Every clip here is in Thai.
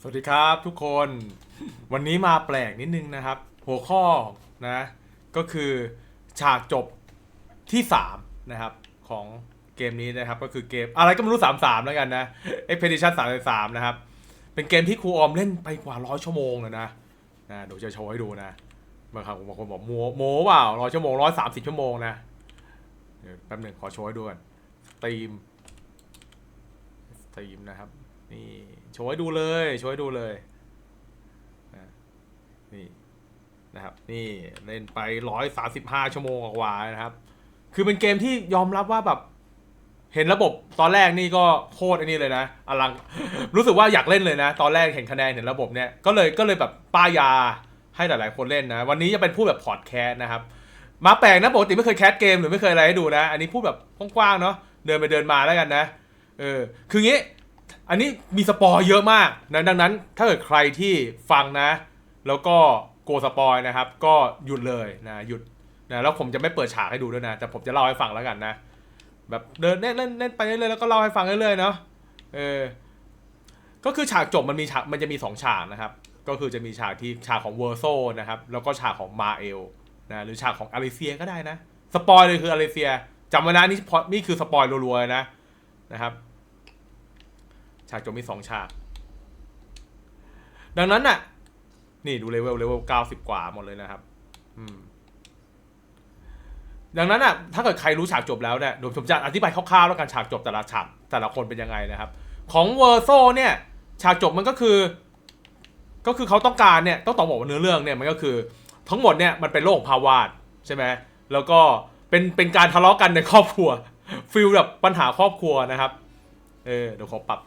สวัสดีครับทุกคนวันนี้มาแปลกนิดนึงนะครับ หัวข้อนะก็คือฉากจบที่ 3 นะครับ ของเกมนี้นะครับ ก็คือเกมอะไรก็ไม่รู้ 33 แล้วกันนะ Expedition 33 นะครับ เป็นเกมที่ครูออมเล่นไปกว่าร้อยชั่วโมงเลยนะนะเดี๋ยวจะโชว์ให้ดูนะบางครั้งบางคนบอกโมโมเปล่าร้อยชั่วโมงร้อยสามสิบชั่วโมงนะเดี๋ยวแป๊บหนึ่งขอโชว์ให้ดูก่อนสตรีมสตรีมนะครับ นี่โชว์ให้ดูเลยโชว์ให้ดูเลยนะนี่นะครับนี่เล่นไปร้อยสาสิบห้าชั่วโมงกว่านะครับ คือเป็นเกมที่ยอมรับว่าแบบ เห็นระบบตอนแรกนี่ก็โคตรอันนี้เลยนะอลังรู้สึกว่าอยากเล่นเลยนะ ตอนแรกเห็นคะแนนเห็นระบบเนี่ยก็เลยก็เลยแบบป้ายยาให้หลาย ๆ คนเล่นนะ วันนี้จะเป็นพูดแบบพอดแคสต์นะครับ มาแปลกนะปกติไม่เคยแคสเกมหรือไม่เคยอะไรให้ดูนะ อันนี้พูดแบบกว้างๆเนาะเดินไปเดินมาแล้วกันนะเออคืองี้ อันนี้มีสปอยเยอะมากนะดังนั้นถ้าเกิดใครที่ฟังนะ แล้วก็กลัวสปอยนะครับ ก็หยุดเลยนะหยุดนะแล้วผมจะไม่เปิดฉากให้ดูด้วยนะ แต่ผมจะเล่าให้ฟังแล้วกันนะ แบบเดินเล่นเล่นเล่นไปเรื่อยๆแล้วก็เล่าให้ฟังเรื่อยๆเนาะเออก็คือฉากจบมันมีฉากมันจะมีสองฉากนะครับ ก็คือจะมีฉากที่ฉากของเวอร์โซนะครับ แล้วก็ฉากของมาเอลนะหรือฉากของอลิเซียก็ได้นะ สปอยเลยคืออลิเซียจำไว้นะนี่พอนี่คือสปอยรัวๆนะนะครับ ฉากจบมีสองฉาก ดังนั้นน่ะ นี่ดูเลเวลเลเวลเก้าสิบกว่าหมดเลยนะครับ อืม ดังนั้นอะ ถ้าเกิดใครรู้ฉากจบแล้วเนี่ยเดี๋ยวผมจะอธิบายคร่าวๆแล้วกันฉากจบแต่ละฉากแต่ละคนเป็นยังไงนะครับ ของเวอร์โซเนี่ย ฉากจบมันก็คือ ก็คือเขาต้องการเนี่ยต้องตอบบอกว่าเนื้อเรื่องเนี่ยมันก็คือ ทั้งหมดเนี่ยมันเป็นโลกภาวาดใช่ไหมแล้วก็เป็นเป็นการทะเลาะกันในครอบครัวฟิลแบบปัญหาครอบครัวนะครับ เออเดี๋ยวขอปรับ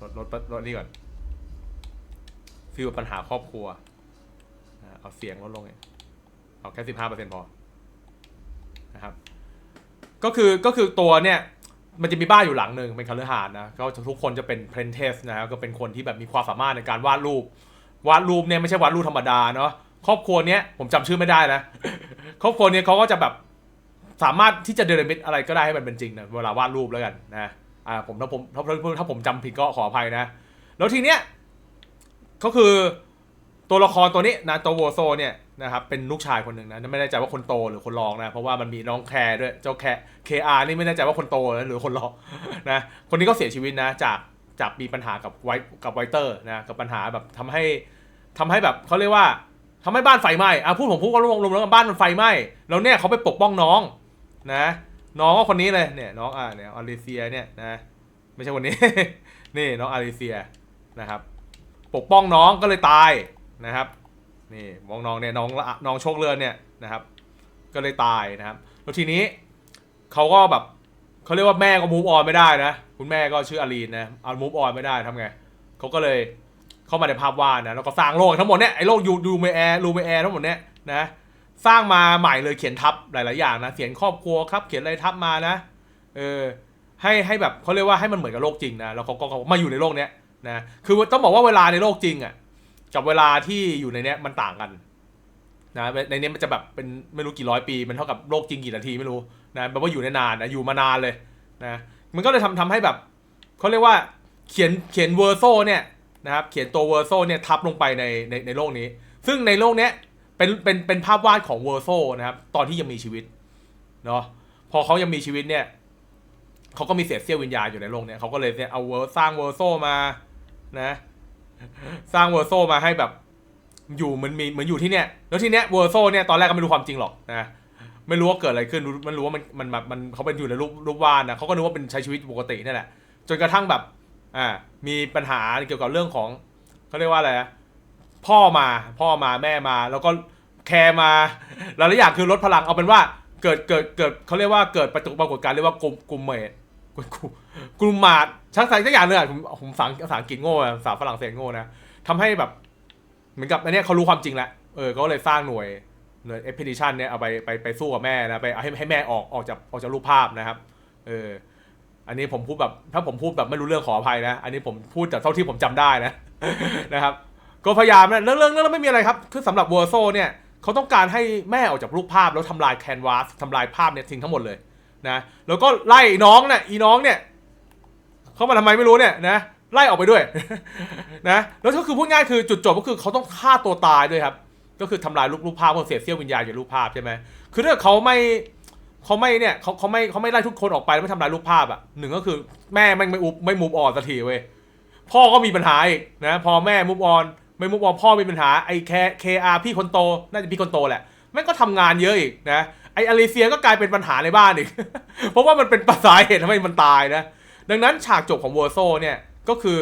ลดลดลดนี่ก่อนฟิลปัญหาครอบครัวเอาเสียงลดลงเองเอาแค่สิบห้าเปอร์เซ็นต์พอนะครับ ก็คือก็คือตัวเนี่ยมันจะมีบ้านอยู่หลังหนึ่งเป็นคฤหาสน์นะก็ทุกคนจะเป็นเพนเทสนะครับก็เป็นคนที่แบบมีความสามารถในการวาดรูป วาดรูปเนี่ยไม่ใช่วาดรูปธรรมดาเนาะครอบครัวเนี้ยผมจำชื่อไม่ได้นะครอบครัวเนี้ยเขาก็จะแบบสามารถที่จะเดเรมิตอะไรก็ได้ให้มันเป็นจริงนะเวลาวาดรูปแล้วกันนะ อ่าผมถ้าผมถ้าถ้าถ้าผมจำผิดก็ขออภัยนะ แล้วทีเนี้ยก็คือตัวละครตัวนี้นะตัวโวโซเนี่ยนะครับเป็นลูกชายคนหนึ่งนะไม่แน่ใจว่าคนโตหรือคนรองนะเพราะว่ามันมีน้องแคร์ด้วยเจ้าแคร์ KR นี่ไม่แน่ใจว่าคนโตหรือคนรองนะคนนี้ก็เสียชีวิตนะจากจากมีปัญหากับไวกับไวเตอร์นะกับปัญหาแบบทำให้ทำให้แบบเขาเรียกว่าทำให้บ้านไฟไหม้อะพูดผมพูดก็รวมรวมแล้วบ้านมันไฟไหม้แล้วเนี่ยเขาไปปกป้องน้องนะ น้องก็คนนี้เลยเนี่ยน้องอ่าเนี่ยอลิเซียเนี่ยนะไม่ใช่คนนี้ นี่น้องอลิเซียนะครับ ปกป้องน้องก็เลยตายนะครับนี่มองน้องเนี่ยน้องละน้องโชคเลือนเนี่ยนะครับ ก็เลยตายนะครับแล้วทีนี้เขาก็แบบเขาเรียกว่าแม่ก็มูฟออนไม่ได้นะคุณแม่ก็ชื่ออารีนนะเอามูฟออนไม่ได้ทำไงเขาก็เลยเข้ามาในภาพวาดนะแล้วก็สร้างโลกทั้งหมดเนี่ยไอ้โลกยูดูเมแอร์รูเมแอร์ทั้งหมดเนี่ยนะ สร้างมาใหม่เลยเขียนทับหลาย ๆ อย่างนะ เขียนครอบครัวครับ เขียนอะไรทับมานะ เออ ให้ให้แบบเขาเรียกว่าให้มันเหมือนกับโลกจริงนะ แล้วเขาก็เขามาอยู่ในโลกเนี้ยนะ คือต้องบอกว่าเวลาในโลกจริงอะ กับเวลาที่อยู่ในเนี้ยมันต่างกันนะ ในนี้มันจะแบบเป็นไม่รู้กี่ร้อยปี มันเท่ากับโลกจริงกี่นาทีไม่รู้นะแบบว่าอยู่ในนานนะอยู่มานานเลยนะ มันก็เลยทำทำให้แบบเขาเรียกว่าเขียนเขียนเวอร์โซเนี่ยนะครับ เขียนตัวเวอร์โซเนี่ยทับลงไปในในในโลกนี้ ซึ่งในโลกเนี้ย เป็นเป็นเป็นภาพวาดของเวอร์โซนะครับ ตอนที่ยังมีชีวิตเนาะพอเขายังมีชีวิตเนี่ยเขาก็มีเศษเสี้ยววิญญาณอยู่ในโลกเนี้ยเขาก็เลยเนี่ยเอาเวอร์สร้างเวอร์โซมานะ สร้างเวอร์โซมาให้แบบอยู่เหมันมีเหมือนอยู่ที่เนี่ยแล้วทีเนี้ยเวอร์โซเนี่ยตอนแรกก็ไม่รู้ความจริงหรอกนะไม่รู้ว่าเกิดอะไรขึ้นรู้มันรู้ว่ามันมันแบบมันเขาเป็นอยู่ในรูปรูปวาดนะเขาก็นึกว่าเป็นใช้ชีวิตปกตินี่แหละจนกระทั่งแบบ อ่า มีปัญหาเกี่ยวกับเรื่องของเขาเรียกว่าอะไรนะ พ่อมาพ่อมาแม่มา แล้วก็แคร์มาหลายๆอย่างคือลดพลังเอาเป็นว่าเกิดเกิดเกิดเขาเรียกว่าเกิดปรากฏปรากฏการณ์เรียกว่ากลุ่มกลุ่มเมดกลุ่มกลุ่มมาดชักใส่สักอย่างเลยอะผมผมภาษาภาษาอังกฤษโง่อะภาษาฝรั่งเศสโง่นะทำให้แบบ เหมือนกับอันเนี้ยเขารู้ความจริงแล้วเออก็เลยสร้างหน่วยหน่วย expedition เนี่ยเอาไปไปไปสู้กับแม่นะไปเอาให้ให้แม่ออกออกจากออกจากรูปภาพนะครับ เออ อันนี้ผมพูดแบบถ้าผมพูดแบบไม่รู้เรื่องขออภัยนะ อันนี้ผมพูดจากเท่าที่ผมจำได้นะ นะครับ ก็พยายามนะเรื่องเรื่องเรื่องไม่มีอะไรครับคือสำหรับวอร์โซเนี่ยเขาต้องการให้แม่ออกจากรูปภาพแล้วทำลายแคนวาสทำลายภาพเนี่ยทิ้งทั้งหมดเลยนะแล้วก็ไล่น้องเนี่ยอีน้องเนี่ยเข้ามาทำไมไม่รู้เนี่ยนะไล่ออกไปด้วยนะแล้วก็คือพูดง่ายคือจุดจบก็คือเขาต้องฆ่าตัวตายด้วยครับ ก็คือทำลายรูปรูปภาพเพราะเสียเสี้ยววิญญาณจากรูปภาพใช่ไหมคือถ้าเขาไม่เขาไม่เนี่ยเขาเขาไม่เขาไม่ไล่ทุกคนออกไปแล้วไม่ทำลายรูปภาพอะหนึ่งก็คือแม่ไม่ไม่อุบไม่มูฟออนสักทีเว้ยพ่อก็มีปัญหาอีกนะพอแม่มูฟออน ไม่มูฟออนพ่อมีปัญหาไอ้แคเคอาพี่คนโต น่าจะพี่คนโตแหละแม่งก็ทำงานเยอะอีกนะไอ้อลิเซียก็กลายเป็นปัญหาในบ้านอีก เพราะว่ามันเป็นปัสาเหตุทำให้มันตายนะ ดังนั้นฉากจบของเวอร์โซเนี่ยก็คือ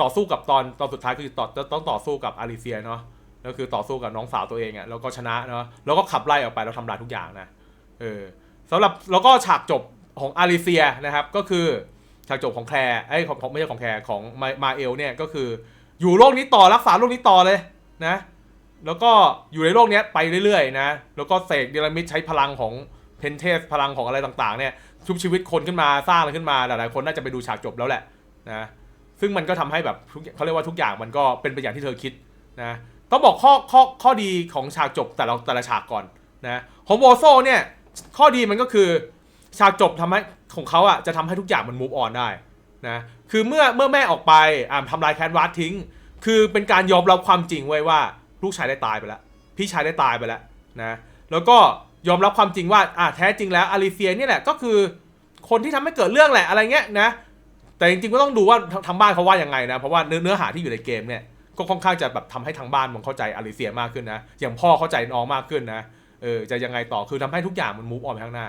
ต่อสู้กับตอนตอนสุดท้ายคือต่อต้องต่อสู้กับอาริเซียเนาะแล้วคือต่อสู้กับน้องสาวตัวเองอะ่ะแล้วก็ชนะเนาะแล้วก็ขับไล่ออกไปแล้วทำลายทุกอย่างนะเออสำหรับแล้วก็ฉากจบของอาริเซียนะครับ ก็คือฉากจบของแคร์ไอ้ของไม่ใช่ของแคร์ของมาเอลเนี่ยก็คือ อยู่โลกนี้ต่อรักษาโลกนี้ต่อเลยนะ แล้วก็อยู่ในโลกนี้ไปเรื่อยๆนะ แล้วก็เสกเดลมิดใช้พลังของเพนเทสพลังของอะไรต่างๆเนี่ยชุบชีวิตคนขึ้นมาสร้างอะไรขึ้นมาหลายๆคนน่าจะไปดูฉากจบแล้วแหละนะซึ่งมันก็ทำให้แบบเขาเรียกว่าทุกอย่างมันก็เป็นไปอย่างที่เธอคิดนะต้องบอกข้อข้อข้อดีของฉากจบแต่ละแต่ละฉากก่อนนะของโวโซเนี่ยข้อดีมันก็คือฉากจบทำให้ของเขาอะจะทำให้ทุกอย่างมันมูฟออนได้นะ คือเมื่อเมื่อแม่ออกไปอ่าทำลายแคนวาสทิ้ง คือเป็นการยอมรับความจริงไว้ว่า ลูกชายได้ตายไปแล้ว พี่ชายได้ตายไปแล้วนะแล้วก็ยอมรับความจริงว่าอะแท้จริงแล้วอาริเซียเนี่ยแหละก็คือคนที่ทำให้เกิดเรื่องแหละอะไรเงี้ยนะแต่จริงๆก็ต้องดูว่าทางบ้านเขาว่ายังไงนะเพราะว่าเนื้อเนื้อหาที่อยู่ในเกมเนี่ยก็ค่อนข้างจะแบบทำให้ทางบ้านมันเข้าใจอาริเซียมากขึ้นนะอย่างพ่อเข้าใจน้องมากขึ้นนะเออจะยังไงต่อคือทำให้ทุกอย่างมันมูฟออนไปข้างหน้า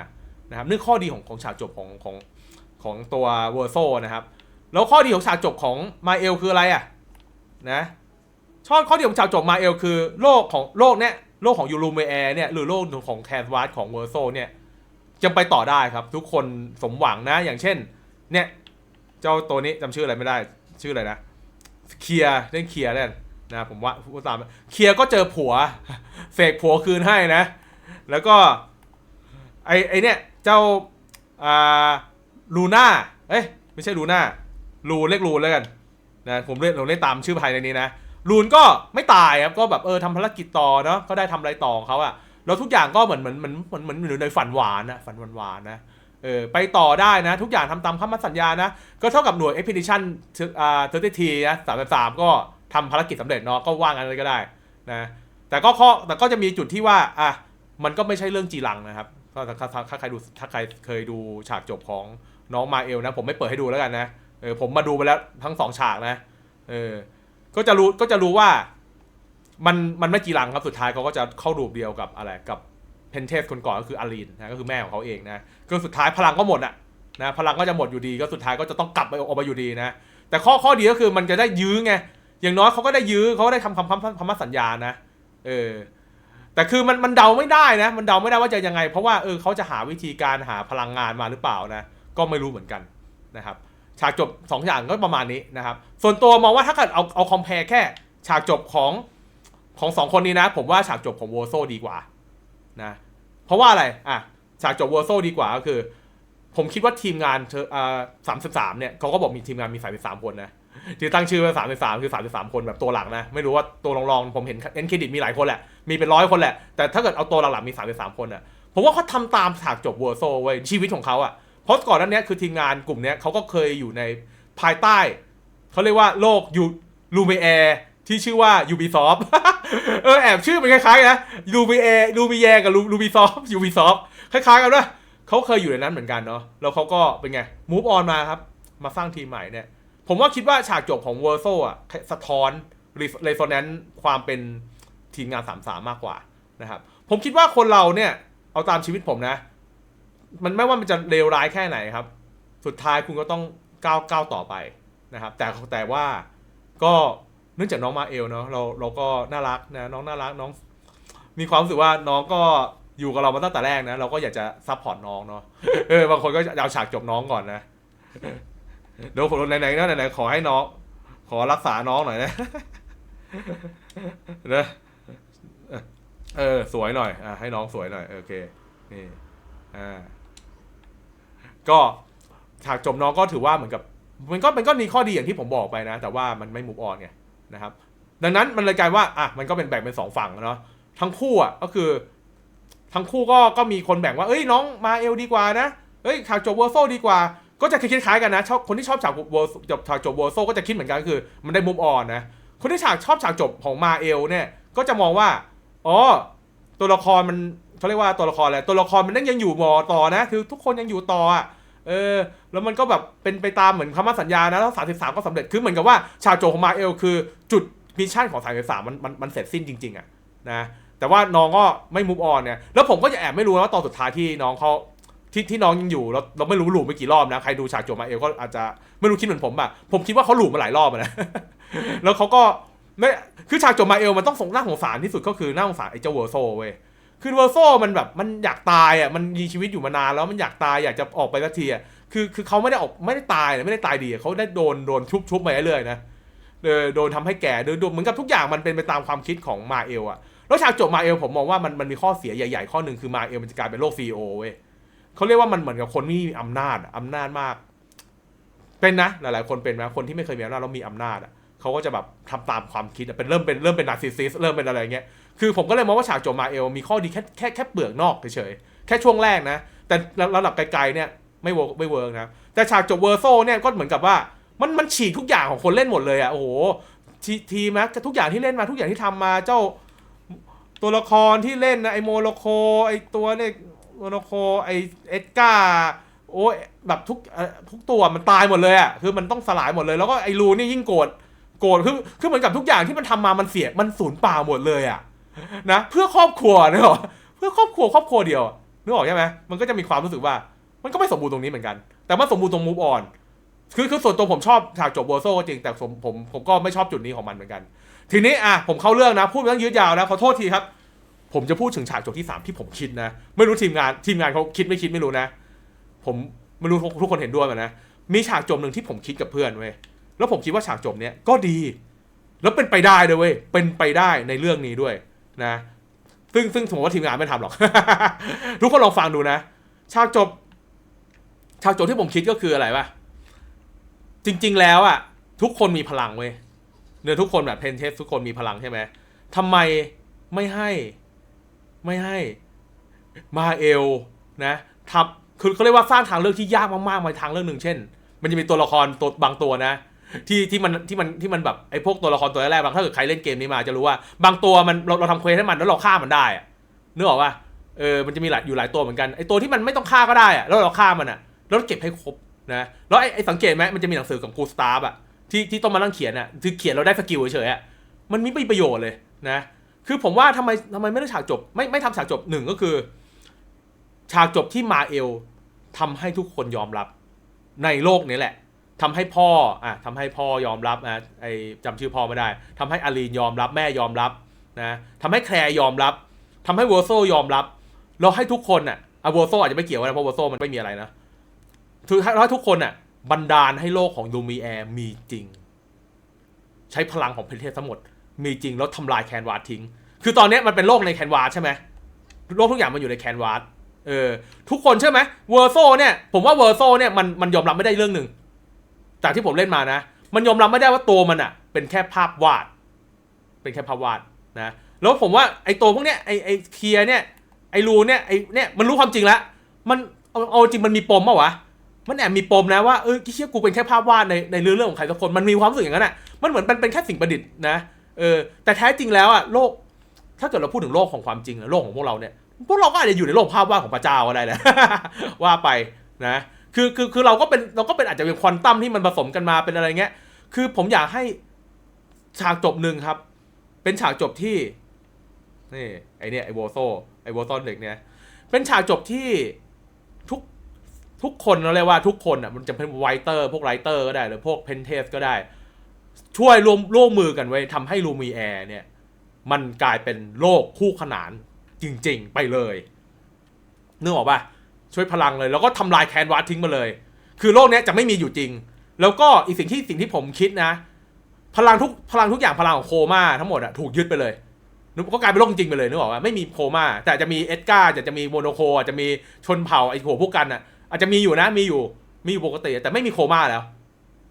นะครับนี่ข้อดีของของฉากจบของของของตัวเวอร์โซนะครับ แล้วข้อดีของฉากจบของมาเอลคืออะไรอะนะชอบข้อดีของฉากจบมาเอลคือโลกของโลกเนี้ยโลกของยูรูเมแอร์เนี่ยหรือโลกของแคนวาสของเวอร์โซเนี่ยยังไปต่อได้ครับ ทุกคนสมหวังนะ อย่างเช่น เนี่ย เจ้าตัวนี้จำชื่ออะไรไม่ได้ ชื่ออะไรนะเคลียร์เล่นเคลียร์เล่นนะผมว่าพูดตามเคลียก็เจอผัวเสกผัวคืนให้นะ แล้วก็ไอไอเนี่ยเจ้าอ่าลูน่าเอ้ยไม่ใช่ลูน่า ลูนเรียกลูนแล้วกันนะผมเล่นผมเล่นตามชื่อภายในนี้นะลูนก็ไม่ตายครับก็แบบเออทำภารกิจต่อเนาะก็ได้ทำอะไรต่อของเขาอะแล้วทุกอย่างก็เหมือนเหมือนเหมือนเหมือนเหมือนอยู่ในฝันหวานนะฝันหวานๆนะเออไปต่อได้นะ ทุกอย่างทำตามคำมั่นสัญญานะ ก็เท่ากับหน่วย expedition อ่าเทอร์ทีนะสามสามก็ทำภารกิจสำเร็จเนาะก็ว่างันเลยก็ได้นะแต่ก็ข้อแต่ก็จะมีจุดที่ว่าอะมันก็ไม่ใช่เรื่องจีรังนะครับก็ถ้าถ้าถ้าใครดูถ้าใครเคยดูฉากจบของน้องมาเอลนะ ผมไม่เปิดให้ดูแล้วกันนะ เออผมมาดูไปแล้วทั้งสองฉากนะ เออ ก็จะรู้ก็จะรู้ว่า มันมันไม่จีรังครับสุดท้ายเขาก็จะเข้ารูปเดียวกับอะไรกับเพนเทสคนก่อนก็คืออารีนนะก็คือแม่ของเขาเองนะก็สุดท้ายพลังก็หมดอะนะพลังก็จะหมดอยู่ดีก็สุดท้ายก็จะต้องกลับไปออกมาอยู่ดีนะแต่ข้อข้อดีก็คือมันจะได้ยื้อไงอย่างน้อยเขาก็ได้ยื้อเขาก็ได้คำคำคำคำมั่นสัญญานะเออแต่คือมันมันเดาไม่ได้นะ มันเดาไม่ได้ว่าจะยังไง เพราะว่าเออเขาจะหาวิธีการหาพลังงานมาหรือเปล่านะ ก็ไม่รู้เหมือนกันนะครับ ฉากจบสองอย่างก็ประมาณนี้นะครับ ส่วนตัวมองว่าถ้าเกิดเอาเอาคอมเพลแค่ฉากจบของของสองคนนี้นะ ผมว่าฉากจบของโวโซดีกว่านะเพราะว่าอะไรอะฉากจบเวอร์โซดีกว่าก็คือ ผมคิดว่าทีมงานเธออ่าสามสิบสามเนี่ยเขาก็บอกมีทีมงานมีสามสิบสามคนนะที่ตั้งชื่อว่าสามสิบสามคือสามสิบสามคนแบบตัวหลักนะ ไม่รู้ว่าตัวรองๆผมเห็นเอ็นเครดิตมีหลายคนแหละ มีเป็นร้อยคนแหละ แต่ถ้าเกิดเอาตัวหลักๆมีสามสิบสามคนอะผมว่าเขาทำตามฉากจบเวอร์โซเว้ชีวิตของเขาอะ เพราะก่อนนั้นเนี้ยคือทีมงานกลุ่มเนี้ยเขาก็เคยอยู่ในภายใต้ เขาเรียกว่าโลกยูลูเมแอร์ที่ชื่อว่า Ubisoft เออแอบชื่อมันคล้ายๆนะลูเมแอร์ลูเมแยกับลูบิซอฟ Ubisoft คล้ายๆกันด้วยเขาเคยอยู่ในนั้นเหมือนกันเนาะแล้วเขาก็เป็นไง move on มาครับมาสร้างทีมใหม่เนี่ย ผมว่าคิดว่าฉากจบของเวอร์โซอะสะท้อนเรโซแนนซ์ความเป็นทีมงานสามสามมากกว่านะครับ ผมคิดว่าคนเราเนี่ย เอาตามชีวิตผมนะ มันไม่ว่ามันจะเลวร้ายแค่ไหนครับ สุดท้ายคุณก็ต้องก้าวก้าวต่อไปนะครับ แต่แต่ว่าก็เนื่องจากน้องมาเอลเนาะเราเราก็น่ารักนะน้องน่ารักน้อง มีความรู้สึกว่าน้องก็อยู่กับเรามาตั้งแต่แรกนะเราก็อยากจะซัพพอร์ตน้องเนาะเออบางคนก็เอาฉากจบน้องก่อนนะเดี๋ยวผมไหนๆนะไหนๆขอให้น้อง ขอรักษาน้องหน่อยนะนะเออสวยหน่อยอะให้น้องสวยหน่อยโอเคนี่อ่า ก็ฉากจบน้องก็ถือว่าเหมือนกับมันก็มันก็มีข้อดีอย่างที่ผมบอกไปนะ แต่ว่ามันไม่มุกออนไงนะครับ ดังนั้นมันเลยกลายว่าอะมันก็เป็นแบ่งเป็นสองฝั่งเนาะทั้งคู่อะก็คือ ทั้งคู่ก็ก็มีคนแบ่งว่าเอ้ยน้องมาเอลดีกว่านะเอ้ยฉากจบเวอร์โซดีกว่า ก็จะคล้ายๆกันนะชอบคนที่ชอบฉากเวอร์จบฉากจบเวอร์โซก็จะคิดเหมือนกันก็คือมันได้มุมอ่อนนะคนที่ฉากชอบฉากจบของมาเอลเนี่ย ก็จะมองว่าอ๋อตัวละครมัน เขาเรียกว่าตัวละครอะไรตัวละครมันยังอยู่หมอต่อนะ คือทุกคนยังอยู่ต่ออะเออ แล้วมันก็แบบเป็นไปตามเหมือนคำมั่นสัญญานะแล้วสามสิบสามก็สำเร็จคือเหมือนกับว่าฉากจของมาเอลคือจุดมิชชั่นของสามสิบสามมันมันมันเสร็จสิ้นจริง ๆอะนะแต่ว่าน้องก็ไม่มูฟออนเนี่ยแล้วผมก็จะแอบไม่รู้นะว่าตอนสุดท้ายที่น้องเขาที่ที่น้องยังอยู่เราเราไม่รู้หลูไปกี่รอบนะใครดูฉากจบมาเอลก็อาจจะไม่รู้คิดเหมือนผมอะผมคิดว่าเขาหลูมมาหลายรอบนะแล้วเขาก็ไม่คือฉากจบมาเอลมันต้องสงน่าสงสารที่สุดก็คือน่าสงสารไอ้เจ้าเวอร์โซเว้ย คือเวอร์โซมันแบบมันอยากตายอะมันมีชีวิตอยู่มานานแล้วมันอยากตายอยากจะออกไปสักทีอะคือคือเขาไม่ได้ออกไม่ได้ตายนะไม่ได้ตายดีเขาได้โดนโดนชุบชุบไปเรื่อยๆนะเออโดนทำให้แก่โดนโดนเหมือนกับทุกอย่างมันเป็นไปตามความคิดของมาเอลอะแล้วฉากจบมาเอลผมมองว่ามันมันมีข้อเสียใหญ่ๆ ข้อหนึ่งคือมาเอลมันจะกลายเป็นโลกซีโอเว้ยเขาเรียกว่ามันเหมือนกับคนที่มีอำนาจอะอำนาจมาก เป็นนะหลายๆคนเป็นนะคนที่ไม่เคยมีอำนาจแล้วมีอำนาจอะเขาก็จะแบบทำตามความคิดอะเป็นเริ่มเป็นเริ่มเป็นนาร์ซิสซิสเริ่มเป็นอะไรเงี้ย คือผมก็เลยมองว่าฉากจบมาเอลมีข้อดีแค่แค่แค่เปลือกนอกเฉยๆแค่ช่วงแรกนะ แต่ระดับไกลๆเนี่ยไม่เวิร์กไม่เวิร์กนะแต่ฉากจบเวอร์โซเนี่ยก็เหมือนกับว่ามันมันฉีกทุกอย่างของคนเล่นหมดเลยอะ่ะโอ้โหทีทีมนะทุกอย่างที่เล่นมาทุกอย่างที่ทำมาเจ้า ตัวละครที่เล่นนะไอโมโลโคไอตัวเนี่ยโมโลโคไอเอ็ดกาโอ้แบบทุกทุกตัวมันตายหมดเลยอะ่ะคือมันต้องสลายหมดเลย แล้วก็ไอรูนี่ยิ่งโกรธโกรธคือคือเหมือนกับทุกอย่างที่มันทำมามันเสียมันสูญเปล่าหมดเลยอะ่ะ นะเพื่อครอบครัวนึกออกเพื่อครอบครัวครอบครัวเดียวนึกออกใช่ไหมมันก็จะมีความรู้สึกว่า มันก็ไม่สมบูรณ์ตรงนี้เหมือนกัน แต่มันสมบูรณ์ตรงมูฟออนคือคือส่วนตัวผมชอบฉากจบเวอร์โซก็จริงแต่ผมผมผมก็ไม่ชอบจุดนี้ของมันเหมือนกัน ทีนี้อะผมเข้าเรื่องนะพูดมาตั้งยืดยาวนะขอโทษทีครับ ผมจะพูดถึงฉากจบที่สามที่ผมคิดนะไม่รู้ทีมงานทีมงานเขาคิดไม่คิดไม่รู้นะ ผมไม่รู้ทุกคนเห็นด้วยไหมนะมีฉากจบหนึ่งที่ผมคิดกับเพื่อนเว้ยแล้วผมคิดว่าฉากจบเนี้ยก็ดี แล้วเป็นไปได้ด้วยเว้ยเป็นไปได้ในเรื่องนี้ด้วย นะซึ่งซึ่งผมว่าทีมงานไม่ทำหรอก ทุกคนลองฟังดูนะ ฉากจบ ฉากจบที่ผมคิดก็คืออะไรวะจริง ๆ แล้วอะทุกคนมีพลังเว้ยเนื้อทุกคนแบบเพนเทสทุกคนมีพลังใช่ไหมทำไมไม่ให้ ไม่ให้ มาเอลนะทำคือเขาเรียกว่าสร้างทางเลือกที่ยากมากๆมาทางเรื่องหนึ่งเช่น มันจะมีตัวละครตัวบางตัวนะ ที่ที่มันที่มันที่มันแบบไอ้พวกตัวละครตัวแรกๆบางถ้าเกิดใครเล่นเกมนี้มาจะรู้ว่า บางตัวมันเราเราทำเควสให้มันแล้วเราฆ่ามันได้อะนึกออกป่ะเออมันจะมีหลายอยู่หลายตัวเหมือนกันไอ้ตัวที่มันไม่ต้องฆ่าก็ได้อะแล้วเราฆ่ามันอะแล้วเราเก็บให้ครบนะแล้วไอ้ไอ้สังเกตไหมมันจะมีหนังสือของครูสตาร์อะที่ที่ต้องมานั่งเขียนอะคือเขียนเราได้สกิลเฉยๆอะมันไม่มีประโยชน์เลยนะ คือผมว่าทำไมทำไมไม่ได้ฉากจบ ไม่ไม่ทำฉากจบหนึ่งก็คือ ฉากจบที่มาเอลทำให้ทุกคนยอมรับในโลกนี้แหละ ทำให้พ่ออะทำให้พ่อยอมรับนะไอจำชื่อพ่อไม่ได้ทำให้อารีนยอมรับแม่ยอมรับนะทำให้แคร์ยอมรับทำให้เวอร์โซยอมรับแล้วให้ทุกคนอะอะเวอร์โซอาจจะไม่เกี่ยวนะเพราะเวอร์โซมันไม่มีอะไรนะถือให้ทุกคนอะบันดาลให้โลกของดูมีแอร์มีจริง ใช้พลังของเพนเทสทั้งหมด มีจริงแล้วทำลายแคนวาสทิ้ง คือตอนนี้มันเป็นโลกในแคนวาสใช่ไหมโลกทุกอย่างมันอยู่ในแคนวาสเออทุกคนใช่ไหมเวอร์โซเนี่ยผมว่าเวอร์โซเนี่ยมันมันยอมรับไม่ได้เรื่องหนึ่ง จากที่ผมเล่นมานะ มันยอมรับไม่ได้ว่าตัวมันอะเป็นแค่ภาพวาด เป็นแค่ภาพวาดนะแล้วผมว่าไอ้ตัวพวกเนี้ยไอ้ไอ้เคียร์เนี่ยไอ้รูเนี่ยไอ้เนี่ยมันรู้ความจริงแล้วมันเอาเอาจริงมันมีปมปะวะมันแอบมีปมนะว่าเออเชี่ยกูเป็นแค่ภาพวาดในในเรื่องเรื่องของใครสักคนมันมีความรู้สึกอย่างนั้นอะมันเหมือนเป็นเป็นแค่สิ่งประดิษฐ์นะเออแต่แท้จริงแล้วอะโลก ถ้าเกิดเราพูดถึงโลกของความจริงอะโลกของพวกเราเนี่ยพวกเราก็อาจจะอยู่ในโลกภาพวาดของพระเจ้าก็ได้แหละว่าไปนะ คือคือคือเราก็เป็นเราก็เป็นอาจจะเป็นควอนตัมที่มันผสมกันมาเป็นอะไรเงี้ย คือผมอยากให้ฉากจบหนึ่งครับ เป็นฉากจบที่ นี่ ไอเนี่ยไอโวโซไอโวโซเด็กเนี่ย เป็นฉากจบที่ทุกทุกคนเราเรียกว่าทุกคนอะมันจะเป็นไวเตอร์ พวกไรเตอร์ก็ได้ หรือพวกเพนเทสก็ได้ ช่วยร่วมร่วมมือกันไว้ทำให้ลูมีแอร์เนี่ย มันกลายเป็นโลกคู่ขนานจริง ๆ ไปเลยนึกออกปะ ช่วยพลังเลย แล้วก็ทำลายแคนวาสทิ้งมาเลย คือโลกเนี้ยจะไม่มีอยู่จริง แล้วก็อีกสิ่งที่สิ่งที่ผมคิดนะ พลังทุกพลังทุกอย่างพลังของโคม่าทั้งหมดอะถูกยึดไปเลยนึกก็กลายเป็นโลกจริงไปเลยนึกออกว่าไม่มีโคม่าแต่จะมีเอ็ดการ์จะจะมีโมโนโคอาจจะมีชนเผ่าไอ้หัวพวกกันอะอาจจะมีอยู่นะมีอยู่มีอยู่ปกติ แต่ไม่มีโคม่าแล้ว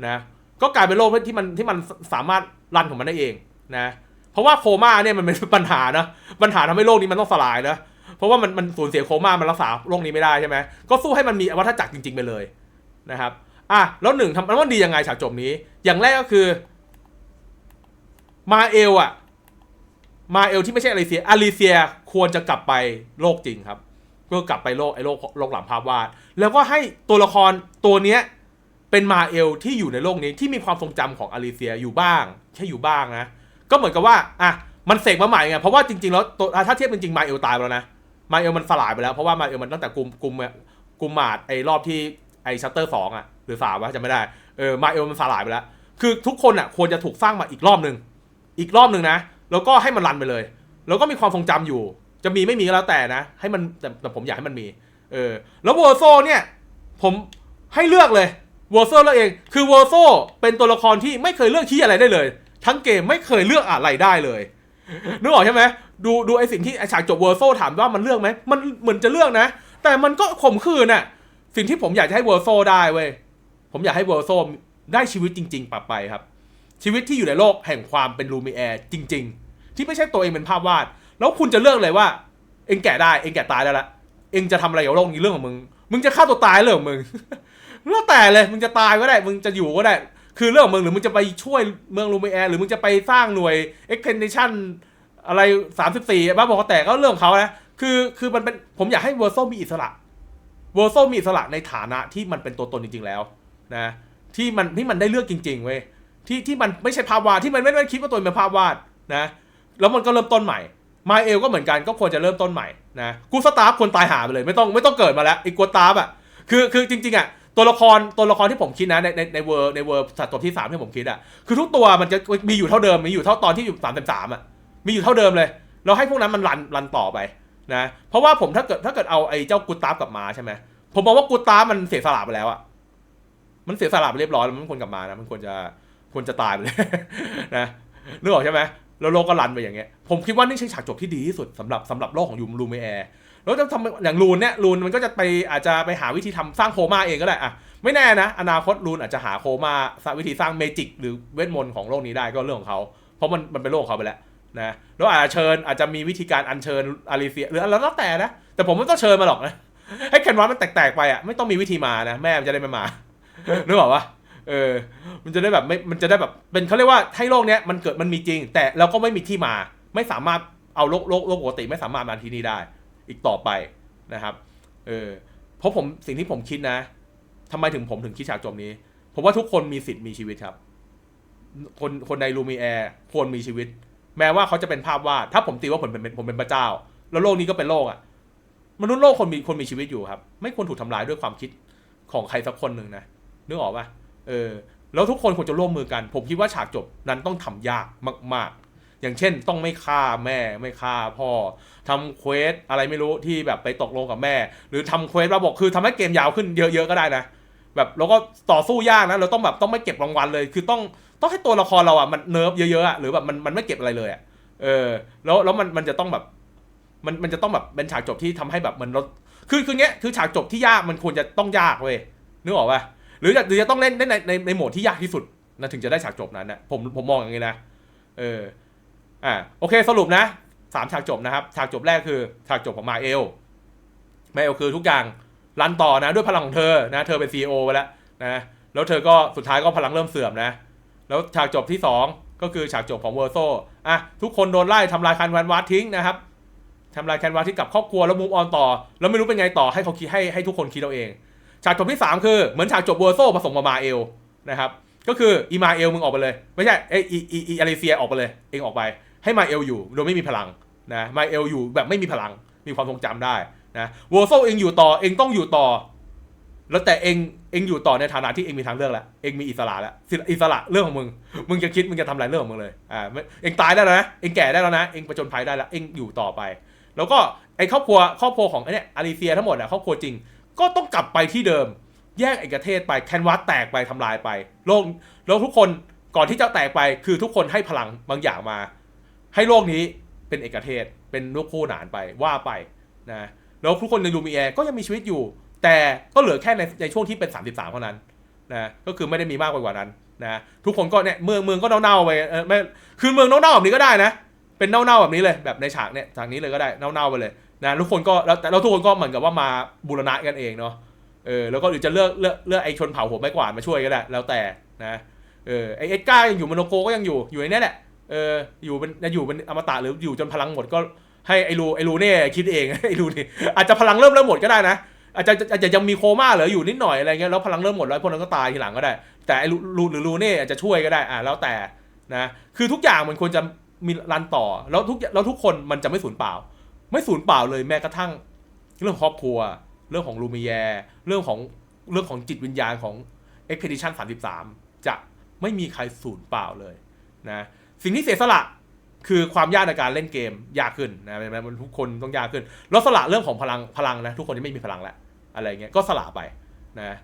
นะก็กลายเป็นโลกที่มันที่มันสามารถรันของมันได้เองนะ เพราะว่าโคม่าเนี่ยมันเป็นปัญหานะปัญหาทำให้โลกนี้มันต้องสลายนะ เพราะว่ามันมันสูญเสียโคม่ามันรักษาโรคนี้ไม่ได้ใช่ไหมก็สู้ให้มันมีวัฏจักรจริง ๆ ไปเลยนะครับอะแล้วหนึ่งทำแล้วมันดียังไงฉากจบนี้ อย่างแรกก็คือ มาเอลอะมาเอลที่ไม่ใช่อลิเซียอลิเซียควรจะกลับไปโลกจริงครับก็กลับไปโลกไอ้โลกโลกหลังภาพวาด แล้วก็ให้ตัวละครตัวเนี้ยเป็นมาเอลที่อยู่ในโลกนี้ที่มีความทรงจำของอลิเซียอยู่บ้างแค่อยู่บ้างนะ ก็เหมือนกับว่าอะมันเสกมาใหม่ไงเพราะว่าจริงๆแล้วตัวถ้าเทียบจริงๆมาเอลตายไปแล้วนะ มาเอลมันสลายไปแล้ว เพราะว่ามาเอลมันตั้งแต่กุมกุมกุมมาดไอ้รอบที่ไอ้ชัตเตอร์สองอะหรือสามวะจะไม่ได้เออมาเอลมันสลายไปแล้ว คือทุกคนอะควรจะถูกสร้างมาอีกรอบหนึ่งอีกรอบหนึ่งนะ แล้วก็ให้มันรันไปเลย แล้วก็มีความทรงจำอยู่ จะมีไม่มีก็แล้วแต่นะ ให้มันแต่แต่ผมอยากให้มันมี เออ แล้ววอร์โซเนี่ยผมให้เลือกเลยวอร์โซเลือกเอง คือวอร์โซเป็นตัวละครที่ไม่เคยเลือกที่อะไรได้เลย ทั้งเกมไม่เคยเลือกอะไรได้เลย นึกออกใช่ไหมดูดูไอสิ่งที่ไอฉากจบเวอร์โซถามว่ามันเลือกไหมมันเหมือนจะเลือกนะ แต่มันก็ข่มขืนน่ะ สิ่งที่ผมอยากจะให้เวอร์โซได้เว้ยผมอยากให้เวอร์โซได้ชีวิตจริง ๆ ปรับไปครับ ชีวิตที่อยู่ในโลกแห่งความเป็นลูมิแอร์จริง ๆ ที่ไม่ใช่ตัวเองเป็นภาพวาด แล้วคุณจะเลือกเลยว่า เองแก่ได้เองแก่ตายได้ละเองจะทำอะไรกับโลกนี้เรื่องของมึง มึงจะฆ่าตัวตายเรื่องของมึงแล้วแต่เลยมึงจะตายก็ได้ มึงจะอยู่ก็ได้ คือเรื่องของมึงหรือมึงจะไปช่วยเมืองลูมิแอร์หรือมึงจะไปสร้างหน่วย extension อะไร 34 บ้าบอกแต่ก็เรื่องของเขานะ คือคือมันเป็นผมอยากให้เวอร์โซมีอิสระเวอร์โซมีอิสระในฐานะที่มันเป็นตัวตนจริง ๆ แล้วนะที่มันที่มันได้เลือกจริง ๆ เว้ยที่ที่มันไม่ใช่ภาพวาดที่มันไม่ได้คิดว่าตัวเองเป็นภาพวาดนะแล้วมันก็เริ่มต้นใหม่มาเอลก็เหมือนกันก็ควรจะเริ่มต้นใหม่นะกูสตาร์ฟควรตายหาไปเลยไม่ต้องไม่ต้องเกิดมาแล้วไอ้กูสตาร์ฟอะคือคือจริงๆอะ ตัวละครตัวละครที่ผมคิดนะในในในเวอร์ในเวอร์สัตว์ตัวที่สามที่ผมคิดอะคือทุกตัวมันจะมีอยู่เท่าเดิมมีอยู่เท่าตอนที่อยู่สามสามอะมีอยู่เท่าเดิมเลย เราให้พวกนั้นมันรันรันต่อไปนะเพราะว่าผมถ้าเกิดถ้าเกิดเอาไอ้เจ้ากูตาร์ฟกลับมาใช่ไหมผมมองว่ากูตาร์ฟมันเสียสละไปแล้วอะมันเสียสละไปเรียบร้อยแล้วมันควรกลับมานะมันควรจะควรจะตายไปเลยนะนึกออกใช่ไหมแล้วโลกก็รันไปอย่างเงี้ยผมคิดว่านี่ใช่ฉากจบที่ดีที่สุดสำหรับสำหรับโลกของยูมลูเมแอร์ แล้วจะทำอย่างลูนเนี่ยลูนมันก็จะไปอาจจะไปหาวิธีทำสร้างโคม่าเองก็ได้อะไม่แน่นะ อนาคตลูนอาจจะหาโคม่าสร้างวิธีสร้างเมจิกหรือเวทมนต์ของโลกนี้ได้ก็เรื่องของเขา เพราะมันมันเป็นโลกของเขาไปแล้วนะแล้วอาจจะเชิญอาจจะมีวิธีการอัญเชิญอาริเซียหรืออะไรแล้วแต่นะ แต่ผมไม่ต้องเชิญมาหรอกนะให้แคนวาสมันแตกๆไปอะไม่ต้องมีวิธีมานะแม่มันจะได้ไม่มานึกออกปะเออ มันจะได้แบบไม่มันจะได้แบบเป็นเขาเรียกว่าให้โลกเนี้ยมันเกิดมันมีจริง แต่เราก็ไม่มีที่มา ไม่สามารถเอาโลกโลกโลกปกติไม่สามารถมาที่นี่ได้ อีกต่อไปนะครับ เออเพราะผมสิ่งที่ผมคิดนะทำไมถึงผมถึงคิดฉากจบนี้ ผมว่าทุกคนมีสิทธิ์มีชีวิตครับ คนคนในลูมีแอร์ควรมีชีวิต แม้ว่าเขาจะเป็นภาพวาดถ้าผมตีว่าผมเป็นผมเป็นพระเจ้า แล้วโลกนี้ก็เป็นโลกอะมนุษย์โลกคนมีคนมีชีวิตอยู่ครับ ไม่ควรถูกทำลายด้วยความคิดของใครสักคนหนึ่งนะนึกออกปะเออ แล้วทุกคนควรจะร่วมมือกัน ผมคิดว่าฉากจบนั้นต้องทำยากมาก ๆ อย่างเช่นต้องไม่ฆ่าแม่ไม่ฆ่าพ่อทำเควสอะไรไม่รู้ที่แบบไปตกลงกับแม่ หรือทำเควสเระบบคือทำให้เกมยาวขึ้นเยอะๆก็ได้นะแบบเราก็ต่อสู้ยากนะเราต้องแบบต้องไม่เก็บรางวัลเลย คือต้องต้องให้ตัวละครเราอะมันเนิร์ฟเยอะๆอะหรือแบบมันมันไม่เก็บอะไรเลยอะเออแล้วแล้วมันมันจะต้องแบบมันมันจะต้องแบบเป็นฉากจบที่ทำให้แบบมันลดคือคือเงี้ยคือฉากจบที่ยากมันควรจะต้องยากเว้ยนึกออกปะหรือจะหรือจะต้องเล่นในในในในโหมดที่ยากที่สุดนะถึงจะได้ฉากจบนั้นนะผมผมมองอย่างนี้นะเออ อ่าโอเคสรุปนะสามฉากจบนะครับฉากจบแรกคือฉากจบของมาเอลมาเอลคือทุกอย่างรันต่อนะด้วยพลังของเธอนะเธอเป็นซีอไปแล้วนะแล้วเธอก็สุดท้ายก็พลังเริ่มเสื่อมนะแล้วฉากจบที่สองก็คือฉากจบของเวอร์โซอะทุกคนโดนไล่ทำลายคันวันวัดทิ้งนะครับทำลายแคนวาทิ้งกับครอบครัวแล้วมูฟออนต่อ แล้วไม่รู้เป็นไงต่อให้เขาคิดให้ให้ทุกคนคิดเอาเอง ฉากจบที่ 3 คือเหมือนฉากจบเวอร์โซผสมกับมาเอลนะครับก็คืออีมาเอลมึงออกไปเลย ไม่ใช่ไออีอีอีอาริเซียออกไปเลย เองออกไป ให้มาเอลอยู่โดยไม่มีพลังนะมาเอลอยู่แบบไม่มีพลังมีความทรงจำได้นะวอร์โซเองอยู่ต่อเองต้องอยู่ต่อ แล้วแต่เองเองอยู่ต่อในฐานะที่เองมีทางเลือกแล้วเองมีอิสระแล้วอิสระเรื่องของมึง มึงจะคิดมึงจะทำอะไรเรื่องของมึงเลยอ่าเองตายได้แล้วนะเองแก่ได้แล้วนะเองประจนภัยได้แล้วเองอยู่ต่อไป แล้วก็ไอ้ครอบครัวครอบครัวของไอเนี่อาริเซียทั้งหมดอะครอบครัวจริงก็ต้องกลับไปที่เดิม แยกเอกเทศไปแคนวาสแตกไปทำลายไปโลกแล้วทุกคนก่อนที่จะแตกไปคือทุกคนให้พลังบางอย่างมา ให้โลกนี้เป็นเอกเทศ เป็นลูกคู่หนานไปว่าไปนะแล้วทุกคนในลูมิแอร์ก็ยังมีชีวิตอยู่ แต่ก็เหลือแค่ในในช่วงที่เป็น 33 เท่านั้นนะก็คือไม่ได้มีมากไปกว่านั้นนะทุกคนก็เนี่ยเมืองเมืองก็เน่าๆไปเออไม่คือเมืองเน่าๆแบบนี้ก็ได้นะ เป็นเน่าๆแบบนี้เลยแบบในฉากเนี่ยฉากนี้เลยก็ได้เน่าๆไปเลยนะทุกคนก็แล้วแต่แล้วทุกคนก็เหมือนกับว่ามาบูรณะกันเองเนาะเออแล้วก็หรือจะเลือกเลือกเลือกไอชนเผ่าหัวไม้กวาดมาช่วยก็ได้แล้วแต่นะเออไอเอ็ดก้ายังอยู่มโนโกก็ยังอยู่อยู่ในนี้แหละ เอออยู่เป็นจะอยู่เป็นอมตะหรืออยู่จนพลังหมดก็ให้ไอรูไอรูเนี่ยคิดเอง ไอรูนี่อาจจะพลังเริ่มเริ่มหมดก็ได้นะอาจจะอาจจะยังมีโคม่าเหลืออยู่นิดหน่อยอะไรเงี้ยแล้วพลังเริ่มหมดแล้วพวกนั้นก็ตายทีหลังก็ได้ แต่ไอรูหรือรูเน่อาจจะช่วยก็ได้อ่าแล้วแต่นะคือทุกอย่างมันควรจะมีรันต่อ แล้วทุกแล้วทุกคนมันจะไม่สูญเปล่า ไม่สูญเปล่าเลยแม้กระทั่ง เรื่องครอบครัว เรื่องของลูมิแยร์เรื่องของเรื่องของจิตวิญญาณของ Expedition 33 จะไม่มีใครสูญเปล่าเลยนะ สิ่งที่เสียสละคือความยากในการเล่นเกมยากขึ้นนะมันทุกคนต้องยากขึ้นแล้วสละเรื่องของพลังพลังนะทุกคนที่ไม่มีพลังแล้วอะไรเงี้ยก็สละไปนะ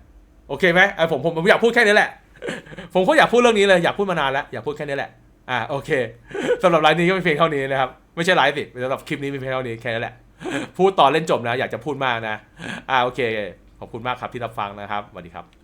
โอเคไหมอะผมผมผมอยากพูดแค่นี้แหละ ผมก็อยากพูดเรื่องนี้เลยอยากพูดมานานแล้วอยากพูดแค่นี้แหละอ่าโอเคสำหรับไลฟ์นี้ก็เป็นเพียงเท่านี้นะครับไม่ใช่ไลฟ์สิสำหรับคลิปนี้เป็นเพียงเท่านี้แค่นี้แหละพูดต่อเล่นจบนะ อยากจะพูดมากนะอ่าโอเค ขอบคุณมากครับที่รับฟังนะครับสวัสดีครับ